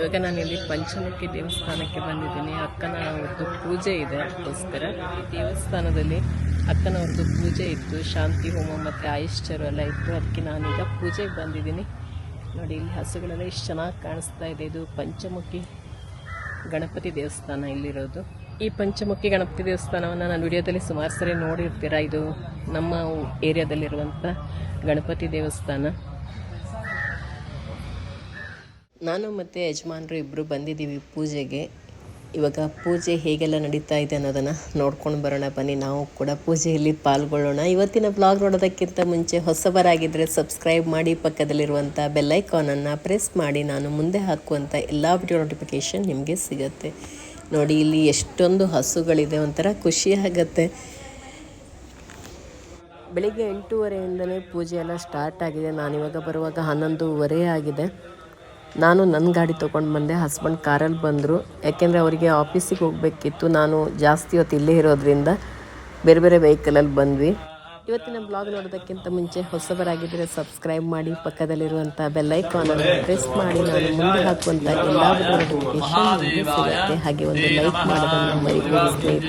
ಇವಾಗ ನಾನು ಇಲ್ಲಿ ಪಂಚಮುಖಿ ದೇವಸ್ಥಾನಕ್ಕೆ ಬಂದಿದ್ದೀನಿ. ಅಕ್ಕನ ಒಂದು ಪೂಜೆ ಇದೆ ಅದಕ್ಕೋಸ್ಕರ. ಈ ದೇವಸ್ಥಾನದಲ್ಲಿ ಒಂದು ಪೂಜೆ ಇತ್ತು, ಶಾಂತಿ ಹೋಮ ಮತ್ತು ಆಯುಶ್ಚರು ಎಲ್ಲ ಇತ್ತು. ಅದಕ್ಕೆ ನಾನೀಗ ಪೂಜೆಗೆ ಬಂದಿದ್ದೀನಿ. ನೋಡಿ, ಇಲ್ಲಿ ಹಸುಗಳೆಲ್ಲ ಇಷ್ಟು ಚೆನ್ನಾಗಿ ಕಾಣಿಸ್ತಾ ಇದೆ. ಇದು ಪಂಚಮುಖಿ ಗಣಪತಿ ದೇವಸ್ಥಾನ ಇಲ್ಲಿರೋದು. ಈ ಪಂಚಮುಖಿ ಗಣಪತಿ ದೇವಸ್ಥಾನವನ್ನು ನಾನು ವಿಡಿಯೋದಲ್ಲಿ ಸುಮಾರು ಸರಿ ನೋಡಿರ್ತೀರ? ಇದು ನಮ್ಮ ಏರಿಯಾದಲ್ಲಿರುವಂಥ ಗಣಪತಿ ದೇವಸ್ಥಾನ. ನಾನು ಮತ್ತು ಯಜಮಾನರು ಇಬ್ಬರು ಬಂದಿದ್ದೀವಿ ಪೂಜೆಗೆ. ಇವಾಗ ಪೂಜೆ ಹೇಗೆಲ್ಲ ನಡೀತಾ ಇದೆ ಅನ್ನೋದನ್ನು ನೋಡ್ಕೊಂಡು ಬರೋಣ, ಬನ್ನಿ. ನಾವು ಕೂಡ ಪೂಜೆಯಲ್ಲಿ ಪಾಲ್ಗೊಳ್ಳೋಣ. ಇವತ್ತಿನ ಬ್ಲಾಗ್ ನೋಡೋದಕ್ಕಿಂತ ಮುಂಚೆ ಹೊಸಬರಾಗಿದ್ದರೆ ಸಬ್ಸ್ಕ್ರೈಬ್ ಮಾಡಿ ಪಕ್ಕದಲ್ಲಿರುವಂಥ ಬೆಲ್ಲೈಕಾನನ್ನು ಪ್ರೆಸ್ ಮಾಡಿ. ನಾನು ಮುಂದೆ ಹಾಕುವಂಥ ಎಲ್ಲ ವಿಡಿಯೋ ನೋಟಿಫಿಕೇಷನ್ ನಿಮಗೆ ಸಿಗುತ್ತೆ. ನೋಡಿ, ಇಲ್ಲಿ ಎಷ್ಟೊಂದು ಹಸುಗಳಿದೆ, ಒಂಥರ ಖುಷಿ ಆಗುತ್ತೆ. ಬೆಳಿಗ್ಗೆ ಎಂಟೂವರೆಯಿಂದಲೇ ಪೂಜೆ ಎಲ್ಲ ಸ್ಟಾರ್ಟ್ ಆಗಿದೆ. ನಾನಿವಾಗ ಬರುವಾಗ ಹನ್ನೊಂದುವರೆ ಆಗಿದೆ. ನಾನು ನನ್ನ ಗಾಡಿ ತೊಗೊಂಡು ಬಂದೆ. ಹಸ್ಬೆಂಡ್ ಕಾರಲ್ಲಿ ಬಂದರು. ಯಾಕೆಂದರೆ ಅವರಿಗೆ ಆಫೀಸಿಗೆ ಹೋಗಬೇಕಿತ್ತು. ನಾನು ಜಾಸ್ತಿ ಹೊತ್ತು ಇಲ್ಲೇ ಇರೋದ್ರಿಂದ ಬೇರೆ ಬೇರೆ ವೆಹಿಕಲಲ್ಲಿ ಬಂದ್ವಿ. ಇವತ್ತಿನ ಬ್ಲಾಗ್ ನೋಡೋದಕ್ಕಿಂತ ಮುಂಚೆ ಹೊಸಬರಾಗಿದ್ದರೆ ಸಬ್ಸ್ಕ್ರೈಬ್ ಮಾಡಿ ಪಕ್ಕದಲ್ಲಿರುವಂಥ ಬೆಲ್ಲೈಕಾನನ್ನು ಪ್ರೆಸ್ ಮಾಡಿ ನಾನು ಮುಂದೆ ಹಾಕುವಂಥ ಎಲ್ಲ ಸಿಗುತ್ತೆ ಹಾಗೆ ಒಂದು ಲೈಕ್ ಮಾಡೋದನ್ನು ಮರಿಬೇಡಿ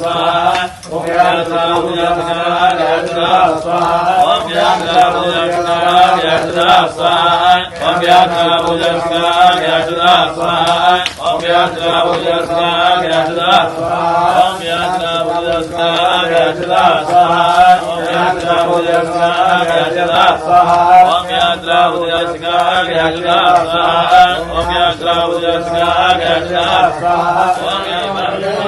స్వామి ओम यत्र उदयतराय यत्र स्वाहा ओम यत्र उदयतराय यत्र स्वाहा ओम यत्र उदयतराय यत्र स्वाहा ओम यत्र उदयतराय यत्र स्वाहा ओम यत्र उदयतराय यत्र स्वाहा ओम यत्र उदयतराय यत्र स्वाहा ओम यत्र उदयतराय यत्र स्वाहा ओम यत्र उदयतराय यत्र स्वाहा ओम यत्र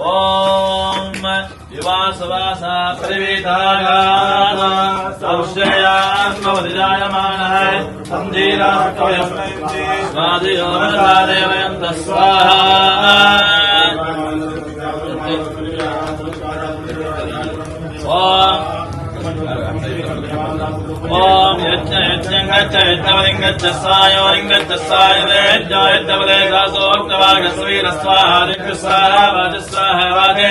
ఓం వివాసవాస పరివేదాయాత్మవతిజాయమాన సంధీరాదేవయంత స్వాహ ఓం ఓం యజ్ఞ యజ్ఞంగచ్చ యజ్ఞవలింగచ్చ సాయోలింగచ్చ సాయుదేజ్ఞయజ్ఞవలే దాసోక్తవాగస్వీర స్వాహ దిక్కు స్వాహ వాజ స్వాహ వాగే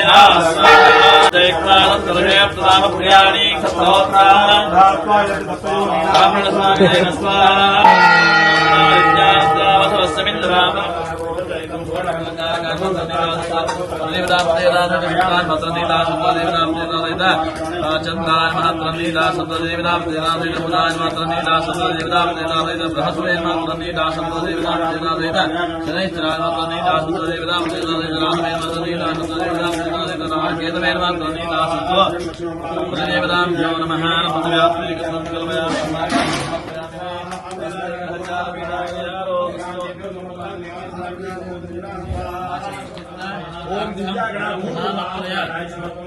ప్రియాణి స్వాహ देवराम दे दासवरा चंदा महत्व देवराम दे दासवे बृहस्वे मतनी दास मी दासवराध दास नम ઓમ વિદ્યાગણા ભૂત મહાપ્રયાગ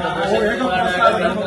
Gracias. Pues,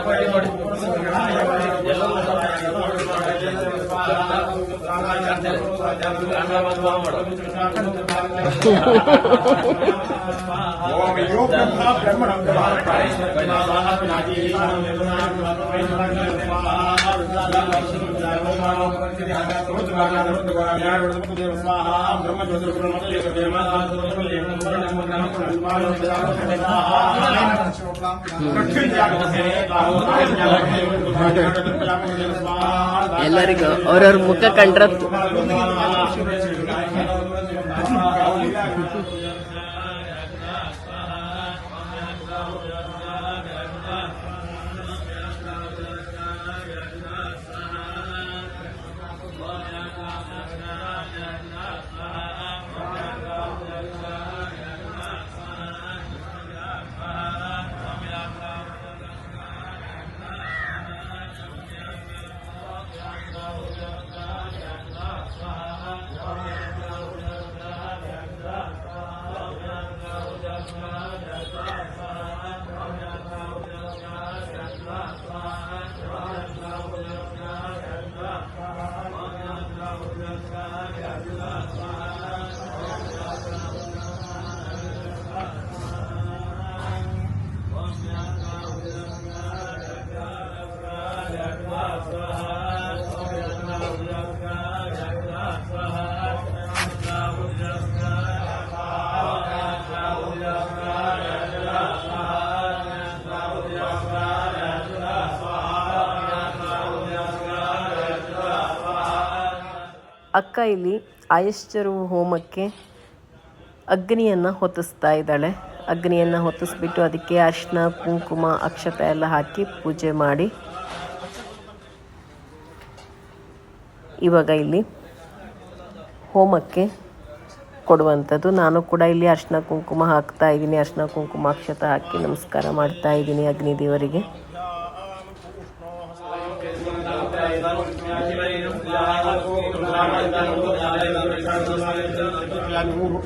ಎಲ್ಲರಿಗೂ ಅವ್ರವ್ರ ಮುಖ ಕಂಡ್ರ I can't. ಅಕ್ಕ ಇಲ್ಲಿ ಆಯಶ್ಚರು ಹೋಮಕ್ಕೆ ಅಗ್ನಿಯನ್ನು ಹೊತ್ತಿಸ್ತಾ ಇದ್ದಾಳೆ. ಅಗ್ನಿಯನ್ನು ಹೊತ್ತಿಸ್ಬಿಟ್ಟು ಅದಕ್ಕೆ ಅರಿಶಿನ, ಕುಂಕುಮ, ಅಕ್ಷತೆ ಎಲ್ಲ ಹಾಕಿ ಪೂಜೆ ಮಾಡಿ. ಇವಾಗ ಇಲ್ಲಿ ಹೋಮಕ್ಕೆ ಕೊಡುವಂಥದ್ದು. ನಾನು ಕೂಡ ಇಲ್ಲಿ ಅರ್ಶಿನ, ಕುಂಕುಮ ಹಾಕ್ತಾ ಇದ್ದೀನಿ. ಅರ್ಶಿನ, ಕುಂಕುಮ, ಅಕ್ಷತ ಹಾಕಿ ನಮಸ್ಕಾರ ಮಾಡ್ತಾ ಇದ್ದೀನಿ ಅಗ್ನಿ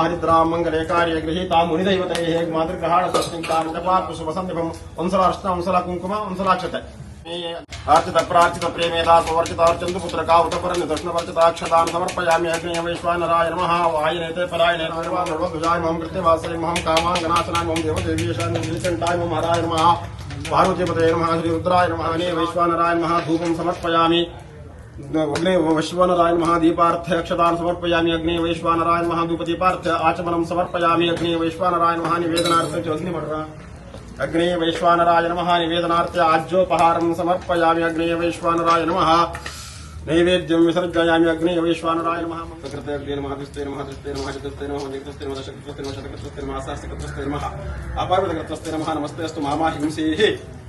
हरिद्रामङ्गले कार्ये गृहीता मुनिदैवतैः मातृग्रहाण स्वस्तिङ्कान् जपाकुशुभसन्निभम् वंसलार्ष्टावंसला कुङ्कुमा वंसलाक्षते अर्चित प्रार्चित प्रेमेदा स्ववर्चितार्चन्दुपुत्र कावृतपरनि कृष्णवर्चिताक्षतान् समर्पयामि अग्नय वैश्वानराय नमः वायनेते परायणे नर्वाध्वजाय मम कृत्यवासरे महं कामाङ्गनाशनाय मम देवदेवीशाय नीलकण्ठाय मम हराय नमः पार्वतीपतये नमः श्रीरुद्राय नमः अने वैश्वानराय नमः धूपं समर्पयामि उल्ले वैश्वानरायण महादीपार्थ अक्षदान समर्पयामि अग्नि वैश्वानरायण महादूपदीपार्थ आचमनं समर्पयामि अग्नि वैश्वानरायण महानिवेदनार्थ चौधरी अग्नि वैश्वानराय नमः निवेदनार्थ आज्योपहारं समर्पयामि अग्नि वैश्वानराय नमः नैवेद्यं विसर्जयामि अग्नि वैश्वानराय नमः कृते अग्नि नमः दृष्टे नमः दृष्टे नमः चतुस्ते नमः नेतृस्ते नमः दशकृत्स्ते नमः शतकृत्स्ते नमः सहस्रकृत्स्ते नमः अपारवृतकृत्स्ते नमः नमस्ते अस्तु मामा हिंसेः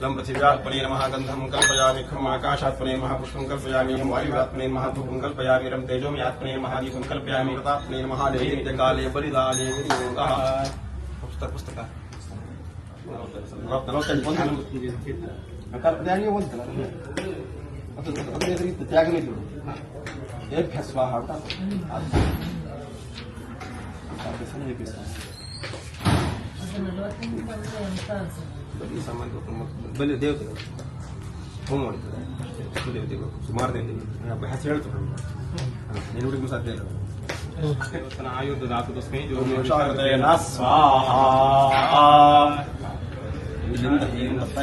दम पृथिव्यात्मने महागंधम कल्पयाम खम खम् आकाशात्मने नमः, पुष्पं कल्पयामि, अहं वायुरात्मने नमः, धूपं कल्पयामि, रं तेजोमि आत्मने नमः कल्पयामि जगाले पुस्तक पुस्तक। स्वाहा ಅದೇ ಸಂಬಂಧ ಬಲಿ ದೇವತೆಗಳು. ಹೋಮ ಮಾಡಿದ್ದಾರೆ ಅಷ್ಟು ದೇವತೆಗಳು. ಸುಮಾರು ದೇವತೆಗಳು. ಹೆಸರು ಹೇಳ್ತಾರೆ ನೀನು ಹುಡುಗಿ ಸಾಧ್ಯ ಇಲ್ಲ. ದೇವಸ್ಥಾನ ಆಯುಧ ಧಾತು ತಸ್ಮೈ ಸ್ವಾಹ. ಇಲ್ಲಿಂದ ಏನು ಬರ್ತಾ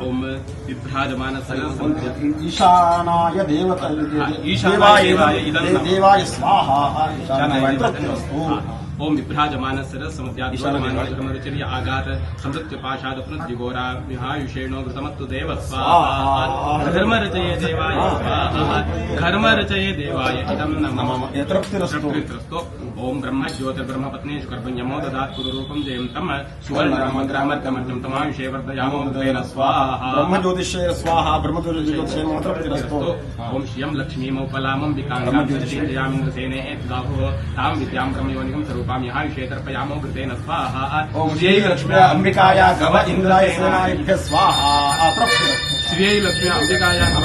ओम हृद्भ्राज ईशानाय देवताय देवाय स्वाहा ओम विभ्राज मानसर समुद्यादिशरचर्य आघात समृत्य पाशाद पुनर्जिगोरा विहायुषेणो घृतमत्तु देव स्वाहा धर्म रचये देवाय स्वाहा घर्म रचये देवाय इदं नमः यत्रप्तिरस्तो ओम ब्रह्म ज्योतिर्ब्रह्म पत्नी शुकर्पञ्जमो ददात् कुरुरूपं जयं तम सुवर्ण तमाम वर्धयामो स्वाहा। स्वाहा ब्रह्म ओम श्रिय लक्ष्मीमुपलामं विकाङ्गां दर्शयामिन्द्रसेने गाभो तां विद्यां स्वाहा। ओम श्रियै गव इन्द्राय स्वाहा। श्रियै लक्ष्म्या गव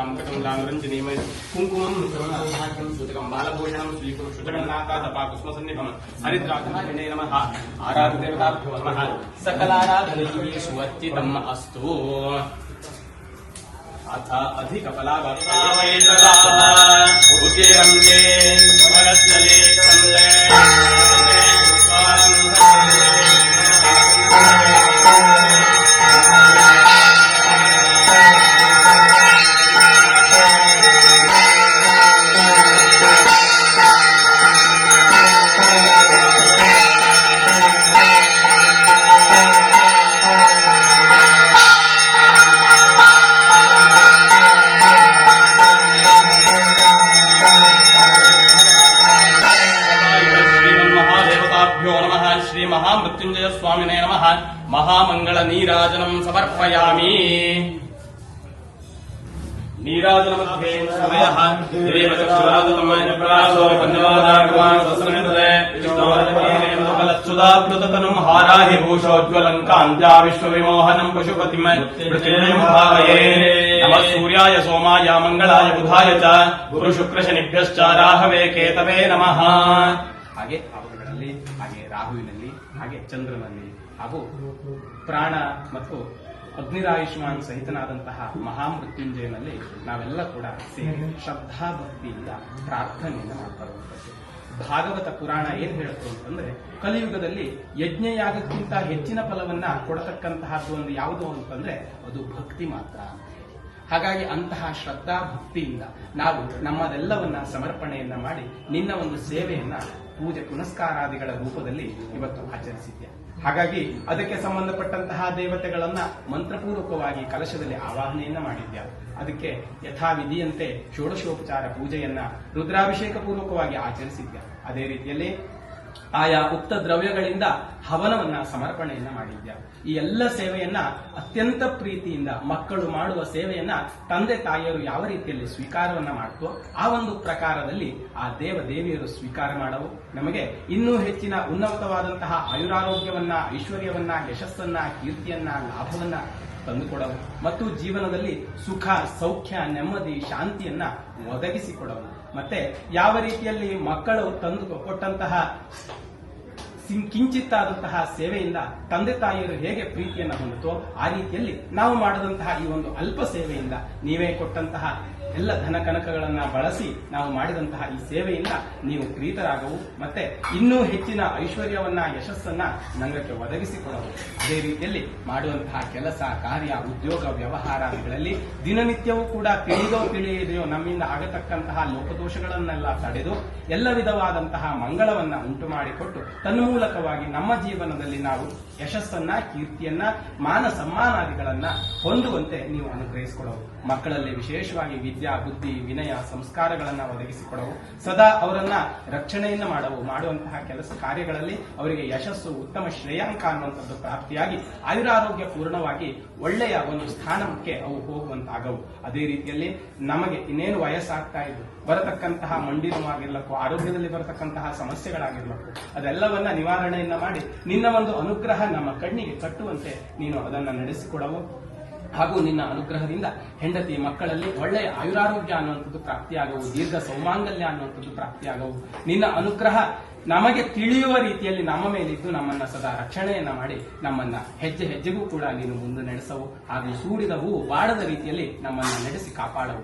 ङ्कटङ्गाङ्गरञ्जनीम कुङ्कुमं सर्वनाथाख्यं श्रुतकं बालभूषणं श्रीकुरु श्रुतकन्नाथातपाकुस्मसन्निभं आराधदेवताभ्यो नमः सकलाराधनैश्वत्यितम् अस्तु। अथ अधिकफलागता ವಿಶ್ವವಿಮೋಹನಂ ಪಶುಪತಿಂ ಪೃಥಿವೀಂ ಭಾವಯೇ ನಮಃ ಸೂರ್ಯಾಯ ಸೋಮಾಯ ಮಂಗಳಾಯ ಬುಧಾಯ ಚ ಗುರು ಶುಕ್ರ ಶನಿಭ್ಯಶ್ಚ ರಾಹವೇ ಕೇತವೇ ನಮಃ ಹಾಗೆ ಅವರುಗಳಲ್ಲಿ ಹಾಗೆ ರಾಹುವಿನಲ್ಲಿ ಹಾಗೆ ಚಂದ್ರನಲ್ಲಿ ಹಾಗೂ ಪ್ರಾಣ ಮತ್ತು ಅಗ್ನಿರಾಯುಷ್ಮಾನ್ ಸಹಿತನಾದಂತಹ ಮಹಾಮೃತ್ಯುಂಜಯನಲ್ಲಿ ನಾವೆಲ್ಲ ಕೂಡ ಸೇರಿ ಶ್ರದ್ಧಾ ಭಕ್ತಿಯಿಂದ ಪ್ರಾರ್ಥನೆಯನ್ನು ಮಾಡ್ಕೊಳ್ಳುವಂಥದ್ದು ಭಾಗವತ ಪುರಾಣ ಏನ್ ಹೇಳುತ್ತೆ ಅಂತಂದ್ರೆ, ಕಲಿಯುಗದಲ್ಲಿ ಯಜ್ಞಯಾಗಕ್ಕಿಂತ ಹೆಚ್ಚಿನ ಫಲವನ್ನ ಕೊಡತಕ್ಕಂತಹದ್ದು ಒಂದು ಯಾವುದು ಅಂತಂದ್ರೆ, ಅದು ಭಕ್ತಿ ಮಾತ್ರ. ಹಾಗಾಗಿ ಅಂತಹ ಶ್ರದ್ಧಾ ಭಕ್ತಿಯಿಂದ ನಾವು ನಮ್ಮದೆಲ್ಲವನ್ನ ಸಮರ್ಪಣೆಯನ್ನ ಮಾಡಿ, ನಿನ್ನ ಒಂದು ಸೇವೆಯನ್ನ ಪೂಜೆ ಪುನಸ್ಕಾರಾದಿಗಳ ರೂಪದಲ್ಲಿ ಇವತ್ತು ಆಚರಿಸಿದ್ದೆ ಹಾಗಾಗಿ ಅದಕ್ಕೆ ಸಂಬಂಧಪಟ್ಟಂತಹ ದೇವತೆಗಳನ್ನ ಮಂತ್ರಪೂರ್ವಕವಾಗಿ ಕಲಶದಲ್ಲಿ ಆವಾಹನೆಯನ್ನ ಮಾಡಿದ್ಯ? ಅದಕ್ಕೆ ಯಥಾವಿಧಿಯಂತೆ ಷೋಡಶೋಪಚಾರ ಪೂಜೆಯನ್ನ ರುದ್ರಾಭಿಷೇಕ ಪೂರ್ವಕವಾಗಿ ಆಚರಿಸಿದ್ಯ? ಅದೇ ರೀತಿಯಲ್ಲಿ ಆಯಾ ಉಕ್ತ ದ್ರವ್ಯಗಳಿಂದ ಹವನವನ್ನ ಸಮರ್ಪಣೆಯನ್ನ ಮಾಡಿದ್ಯಾ. ಈ ಎಲ್ಲ ಸೇವೆಯನ್ನ ಅತ್ಯಂತ ಪ್ರೀತಿಯಿಂದ ಮಕ್ಕಳು ಮಾಡುವ ಸೇವೆಯನ್ನ ತಂದೆ ತಾಯಿಯರು ಯಾವ ರೀತಿಯಲ್ಲಿ ಸ್ವೀಕಾರವನ್ನ ಮಾಡ್ತೋ, ಆ ಒಂದು ಪ್ರಕಾರದಲ್ಲಿ ಆ ದೇವ ದೇವಿಯರು ಸ್ವೀಕಾರ ಮಾಡವು. ನಮಗೆ ಇನ್ನೂ ಹೆಚ್ಚಿನ ಉನ್ನತವಾದಂತಹ ಆಯುರಾರೋಗ್ಯವನ್ನ, ಐಶ್ವರ್ಯವನ್ನ, ಯಶಸ್ಸನ್ನ, ಕೀರ್ತಿಯನ್ನ, ಲಾಭವನ್ನ ತಂದುಕೊಡವು. ಮತ್ತು ಜೀವನದಲ್ಲಿ ಸುಖ, ಸೌಖ್ಯ, ನೆಮ್ಮದಿ, ಶಾಂತಿಯನ್ನ ಒದಗಿಸಿಕೊಡವು. ಮತ್ತೆ ಯಾವ ರೀತಿಯಲ್ಲಿ ಮಕ್ಕಳು ತಂದು ಕೊಟ್ಟಂತಹ ಕಿಂಚಿತ್ತಾದಂತಹ ಸೇವೆಯಿಂದ ತಂದೆ ತಾಯಿಯರು ಹೇಗೆ ಪ್ರೀತಿಯನ್ನು ಹೊಂದುತ್ತೋ ಆ ರೀತಿಯಲ್ಲಿ ನಾವು ಮಾಡಿದಂತಹ ಈ ಒಂದು ಅಲ್ಪ ಸೇವೆಯಿಂದ ನೀವೇ ಕೊಟ್ಟಂತಹ ಎಲ್ಲ ಧನ ಕನಕಗಳನ್ನ ಬಳಸಿ ನಾವು ಮಾಡಿದಂತಹ ಈ ಸೇವೆಯಿಂದ ನೀವು ಪ್ರೀತರಾಗವು ಮತ್ತೆ ಇನ್ನೂ ಹೆಚ್ಚಿನ ಐಶ್ವರ್ಯವನ್ನ, ಯಶಸ್ಸನ್ನ ನಂಗಕ್ಕೆ ಒದಗಿಸಿಕೊಡವು. ಅದೇ ರೀತಿಯಲ್ಲಿ ಮಾಡುವಂತಹ ಕೆಲಸ, ಕಾರ್ಯ, ಉದ್ಯೋಗ ವ್ಯವಹಾರಗಳಲ್ಲಿ ದಿನನಿತ್ಯವೂ ಕೂಡ ತಿಳಿದೋ ತಿಳಿಯದೆಯೋ ನಮ್ಮಿಂದ ಆಗತಕ್ಕಂತಹ ಲೋಪದೋಷಗಳನ್ನೆಲ್ಲ ತಡೆದು ಎಲ್ಲ ವಿಧವಾದಂತಹ ಮಂಗಳವನ್ನ ಉಂಟು ಮಾಡಿಕೊಟ್ಟು ತನ್ಮೂಲಕವಾಗಿ ನಮ್ಮ ಜೀವನದಲ್ಲಿ ನಾವು ಯಶಸ್ಸನ್ನ, ಕೀರ್ತಿಯನ್ನ, ಮಾನ ಸಮ್ಮಾನಾದಿಗಳನ್ನ ಹೊಂದುವಂತೆ ನೀವು ಅನುಗ್ರಹಿಸಿಕೊಡವು. ಮಕ್ಕಳಲ್ಲಿ ವಿಶೇಷವಾಗಿ ವಿದ್ಯಾ, ಬುದ್ಧಿ, ವಿನಯ, ಸಂಸ್ಕಾರಗಳನ್ನ ಒದಗಿಸಿಕೊಡವು. ಸದಾ ಅವರನ್ನ ರಕ್ಷಣೆಯನ್ನು ಮಾಡವು. ಮಾಡುವಂತಹ ಕೆಲಸ ಕಾರ್ಯಗಳಲ್ಲಿ ಅವರಿಗೆ ಯಶಸ್ಸು, ಉತ್ತಮ ಶ್ರೇಯಾಂಕ ಅನ್ನುವಂಥದ್ದು ಪ್ರಾಪ್ತಿಯಾಗಿ ಆಯುರಾರೋಗ್ಯ ಪೂರ್ಣವಾಗಿ ಒಳ್ಳೆಯ ಒಂದು ಸ್ಥಾನಕ್ಕೆ ಅವು ಹೋಗುವಂತಾಗವು. ಅದೇ ರೀತಿಯಲ್ಲಿ ನಮಗೆ ಇನ್ನೇನು ವಯಸ್ಸಾಗ್ತಾ ಇದ್ದು, ಬರತಕ್ಕಂತಹ ಮಂಡಿ ನೋವಾಗಿರ್ಲಕ್ಕೂ ಆರೋಗ್ಯದಲ್ಲಿ ಬರತಕ್ಕಂತಹ ಸಮಸ್ಯೆಗಳಾಗಿರ್ಲಕ್ಕೂ, ಅದೆಲ್ಲವನ್ನ ನಿವಾರಣೆಯನ್ನ ಮಾಡಿ ನಿನ್ನ ಒಂದು ಅನುಗ್ರಹ ನಮ್ಮ ಕಣ್ಣಿಗೆ ಕಟ್ಟುವಂತೆ ನೀನು ಅದನ್ನ ನಡೆಸಿಕೊಡವು. ಹಾಗೂ ನಿನ್ನ ಅನುಗ್ರಹದಿಂದ ಹೆಂಡತಿ ಮಕ್ಕಳಲ್ಲಿ ಒಳ್ಳೆಯ ಆಯುರಾರೋಗ್ಯ ಅನ್ನುವಂಥದ್ದು ಪ್ರಾಪ್ತಿಯಾಗವು ದೀರ್ಘ ಸೌಮಾಂಗಲ್ಯ ಅನ್ನುವಂಥದ್ದು ಪ್ರಾಪ್ತಿಯಾಗವು ನಿನ್ನ ಅನುಗ್ರಹ ನಮಗೆ ತಿಳಿಯುವ ರೀತಿಯಲ್ಲಿ ನಮ್ಮ ಮೇಲಿದ್ದು ನಮ್ಮನ್ನ ಸದಾ ರಕ್ಷಣೆಯನ್ನ ಮಾಡಿ ನಮ್ಮನ್ನ ಹೆಜ್ಜೆ ಹೆಜ್ಜೆಗೂ ಕೂಡ ನೀನು ಮುಂದೆ ನಡೆಸವು ಹಾಗೂ ಸೂಡಿದ ಹೂವು ಬಾಡದ ರೀತಿಯಲ್ಲಿ ನಮ್ಮನ್ನ ನಡೆಸಿ ಕಾಪಾಡವು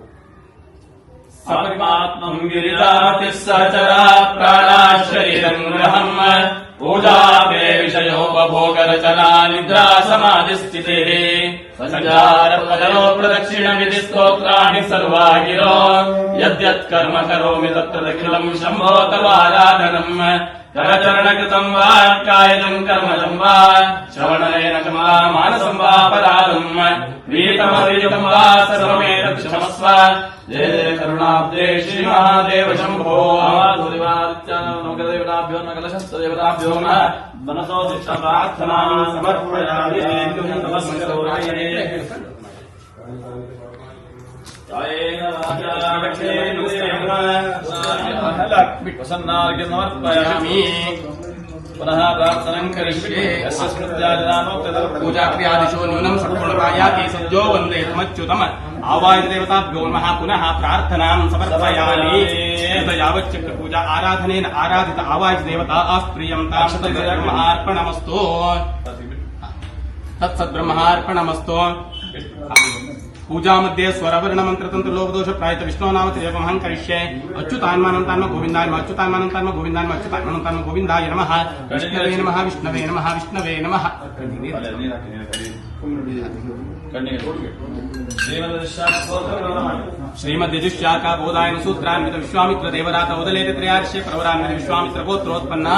सर्वात्मम् गिरिजातिः सचरा प्राणाः शरीरम् गृहम् पूजापे विषयोपभोगरचना निद्रा समाधिस्थितिः सञ्चारपदयो प्रदक्षिणविधि स्तोत्राणि सर्वा गिरो यद्यत् कर्म करोमि तत्र दखिलम् शम्भो तवाराधनम् करचरणकृतम् वा कायजम् कर्मजम् वा श्रवणेन च वा मानसम् वा परादम् वीतमवियुतम् वा सर्वमेतत् क्षमस्व जय जय करुणाब्दे श्रीमहादेव शम्भो देवताभ्यो न कलशस्तदेवताभ्यो न मनसो शिष्ट प्रार्थना समर्पयामि कायेन पुनः प्रार्थनं करिष्ये यस्य स्मृत्याजनानो तदर्पणम् पूजाक्रियादिशो न्यूनं सत्पूर्णकाया पुनः प्रार्थनां समर्पयामि। यावच्चक्र पूजा आराधनेन आराधित आवायदेवता आस्प्रियं पूजा मध्ये स्वरवर्ण मंत्र तंत्र लोभ दोष प्रायत विष्णु नाम देवमहं करिष्ये अच्युतान्मानन्तान्म गोविन्दाय अच्युतान्मानन्तान्म गोविन्दाय अच्युतान्मानन्तान्म गोविन्दाय नमः विष्णवे नमः विष्णवे नमः विष्णवे नमः श्रीमद्यजुष्याका बोधायन सूत्रान्वित विश्वामित्र देवरात उदलेत त्रयार्षे प्रवरान्वित विश्वामित्र गोत्रोत्पन्ना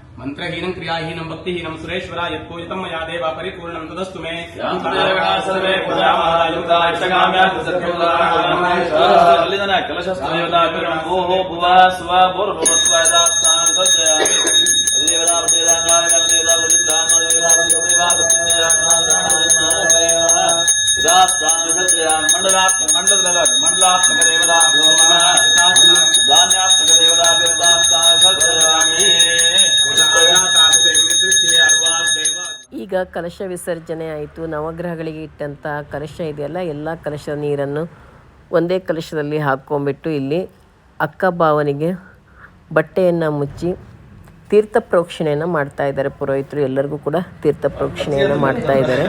मंत्रहीन क्रियाहीन भक्तिन सुरेश्वरा यूजित मया देव परिपूर्णं तदस्तु मे। सर्वे ಈಗ ಕಲಶ ವಿಸರ್ಜನೆ ಆಯಿತು. ನವಗ್ರಹಗಳಿಗೆ ಇಟ್ಟಂಥ ಕಲಶ ಇದೆಯಲ್ಲ, ಎಲ್ಲ ಕಲಶ ನೀರನ್ನು ಒಂದೇ ಕಲಶದಲ್ಲಿ ಹಾಕ್ಕೊಂಬಿಟ್ಟು ಇಲ್ಲಿ ಅಕ್ಕ ಭಾವನಿಗೆ ಬಟ್ಟೆಯನ್ನು ಮುಚ್ಚಿ ತೀರ್ಥ ಪ್ರೋಕ್ಷಣೆಯನ್ನು ಮಾಡ್ತಾ ಇದ್ದಾರೆ ಪುರೋಹಿತರು ಎಲ್ಲರಿಗೂ ಕೂಡ ತೀರ್ಥ ಪ್ರೋಕ್ಷಣೆಯನ್ನು ಮಾಡ್ತಾ ಇದ್ದಾರೆ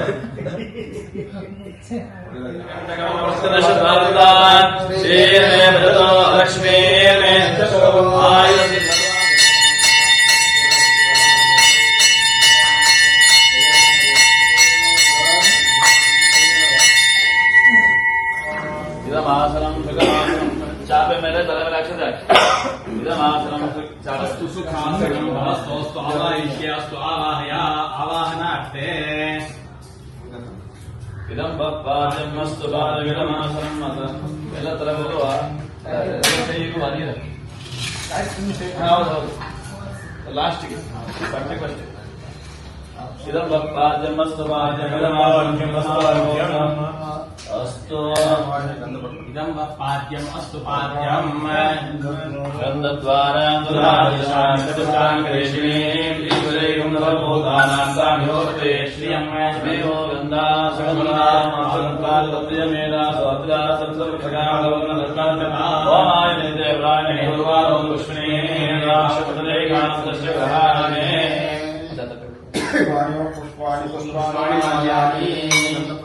ಲಕ್ಷ್ಮೀ ಭವಸ್ತೋಸ್ತು ಆವಾಹಿಷ್ಯ ಅಸ್ತು ಆವಾಹಯ ಆವಾಹನ ಅಷ್ಟೇ ಇದಂ ಪಾದ್ಯಮಸ್ತು ಪಾದವಿರಮಾಸನಂ ಮತ ಎಲ್ಲ ತರ ಬರುವ ಕೈಗೂ ಅನಿರ ಹೌದೌದು ಲಾಸ್ಟ್ಗೆ ಬಟ್ಟೆ ಅಷ್ಟೇ ಇದಂ अस्तु। इदं पाद्यम् अस्तु पाद्यम्। गन्धद्वाराङ्गुराङ्गेशिणीभूतानाङ्गाभिहोते श्रियं पुष्पाणि पुष्पाणि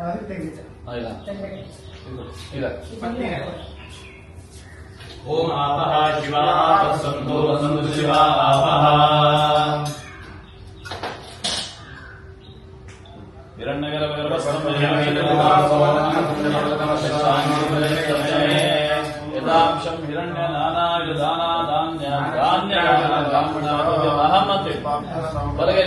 ಅದು ತೆಗಿತೆ ಹಾ, ಇಲ್ಲ. ಇದು, ನೀರಾಕಿ. ಓಂ ಆಪಃ ಶಿವಾಹ ಪಸ್ಸಂತು ವಸಂತು ಶಿವಾ ಆಪಃ ಹಿರಣ್ಯಗರ ಯದಾಂಶಂ ಹಿರಣ್ಯ ನಾನಾಯ ದಾನ ಧಾನ್ಯ ಧಾನ್ಯ ಬ್ರಾಹ್ಮಣತೆ ಬಲಗೈ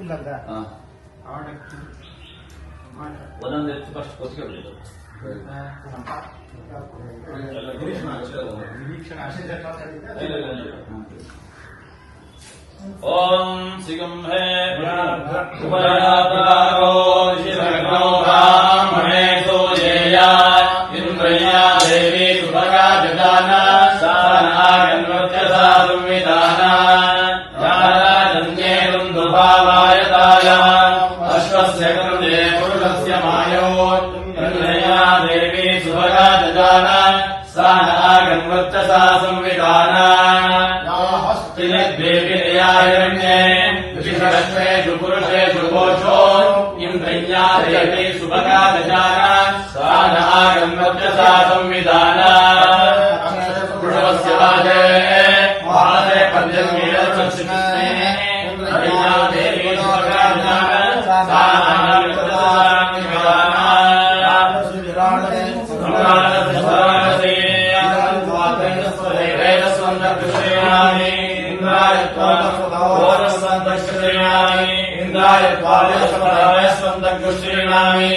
바꾼단다. 어. 아울렉트. 원하는 대표가 어떻게 올려줘? 지금 해 음, 음. 음. स्पन्दक्षीणामि इंद्राय द्वादश पराय स्पन्दक्षीणामि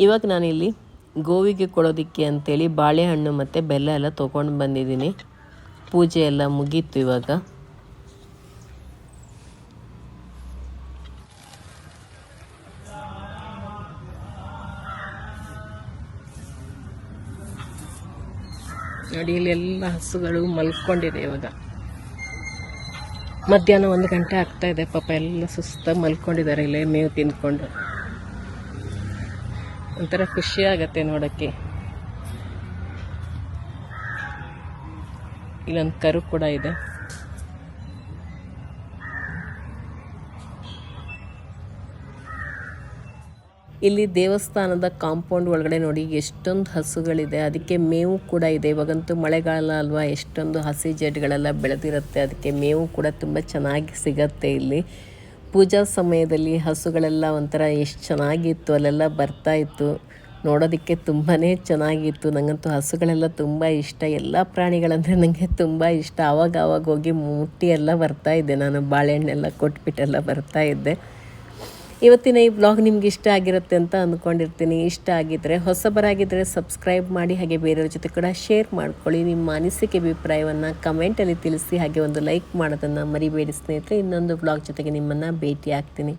ಇವಾಗ ನಾನಿಲ್ಲಿ ಗೋವಿಗೆ ಕೊಡೋದಿಕ್ಕೆ ಅಂತೇಳಿ ಬಾಳೆಹಣ್ಣು ಮತ್ತು ಬೆಲ್ಲ ಎಲ್ಲ ತೊಗೊಂಡು ಬಂದಿದ್ದೀನಿ. ಪೂಜೆ ಎಲ್ಲ ಮುಗೀತು ಇವಾಗ. ನೋಡಿ, ಇಲ್ಲಿ ಎಲ್ಲ ಹಸುಗಳು ಮಲ್ಕೊಂಡಿದೆ ಇವಾಗ. ಮಧ್ಯಾಹ್ನ ಒಂದು ಗಂಟೆ ಆಗ್ತಾ ಇದೆ, ಪಾಪ ಎಲ್ಲ ಸುಸ್ತಾಗಿ ಮಲ್ಕೊಂಡಿದ್ದಾರೆ, ಇಲ್ಲೇ ಮೇವು ತಿನ್ಕೊಂಡು ಒಂಥರ ಖುಷಿ ಆಗತ್ತೆ ನೋಡೋಕ್ಕೆ. ಇಲ್ಲೊಂದು ಕರು ಕೂಡ ಇದೆ. ಇಲ್ಲಿ ದೇವಸ್ಥಾನದ ಕಾಂಪೌಂಡ್ ಒಳಗಡೆ ನೋಡಿ ಎಷ್ಟೊಂದು ಹಸುಗಳಿದೆ. ಅದಕ್ಕೆ ಮೇವು ಕೂಡ ಇದೆ. ಇವಾಗಂತೂ ಮಳೆಗಾಲ ಅಲ್ವಾ? ಎಷ್ಟೊಂದು ಹಸಿ ಜಡ್ಗಳೆಲ್ಲ ಬೆಳೆದಿರುತ್ತೆ. ಅದಕ್ಕೆ ಮೇವು ಕೂಡ ತುಂಬ ಚೆನ್ನಾಗಿ ಸಿಗತ್ತೆ ಇಲ್ಲಿ. ಪೂಜಾ ಸಮಯದಲ್ಲಿ ಹಸುಗಳೆಲ್ಲ ಒಂಥರ ಎಷ್ಟು ಚೆನ್ನಾಗಿತ್ತು. ಅಲ್ಲೆಲ್ಲ ಬರ್ತಾ ಇತ್ತು. ನೋಡೋದಕ್ಕೆ ತುಂಬಾ ಚೆನ್ನಾಗಿತ್ತು. ನನಗಂತೂ ಹಸುಗಳೆಲ್ಲ ತುಂಬ ಇಷ್ಟ. ಎಲ್ಲ ಪ್ರಾಣಿಗಳಂದರೆ ನನಗೆ ತುಂಬ ಇಷ್ಟ. ಆವಾಗ ಆವಾಗ ಹೋಗಿ ಮುಟ್ಟಿ ಎಲ್ಲ ಬರ್ತಾ ಇದ್ದೆ. ನಾನು ಬಾಳೆಹಣ್ಣೆಲ್ಲ ಕೊಟ್ಬಿಟ್ಟೆಲ್ಲ ಬರ್ತಾ ಇದ್ದೆ. ಇವತ್ತಿನ ಈ ಬ್ಲಾಗ್ ನಿಮ್ಗೆ ಇಷ್ಟ ಆಗಿರುತ್ತೆ ಅಂತ ಅಂದ್ಕೊಂಡಿರ್ತೀನಿ ಇಷ್ಟ ಆಗಿದ್ದರೆ ಹೊಸಬರಾಗಿದ್ದರೆ ಸಬ್ಸ್ಕ್ರೈಬ್ ಮಾಡಿ, ಹಾಗೆ ಬೇರೆಯವ್ರ ಜೊತೆ ಕೂಡ ಶೇರ್ ಮಾಡ್ಕೊಳ್ಳಿ. ನಿಮ್ಮ ಅನಿಸಿಕೆ, ಅಭಿಪ್ರಾಯವನ್ನು ಕಮೆಂಟಲ್ಲಿ ತಿಳಿಸಿ, ಹಾಗೆ ಒಂದು ಲೈಕ್ ಮಾಡೋದನ್ನು ಮರಿಬೇಡಿ ಸ್ನೇಹಿತರೆ. ಇನ್ನೊಂದು ಬ್ಲಾಗ್ ಜೊತೆಗೆ ನಿಮ್ಮನ್ನು ಭೇಟಿ ಆಗ್ತೀನಿ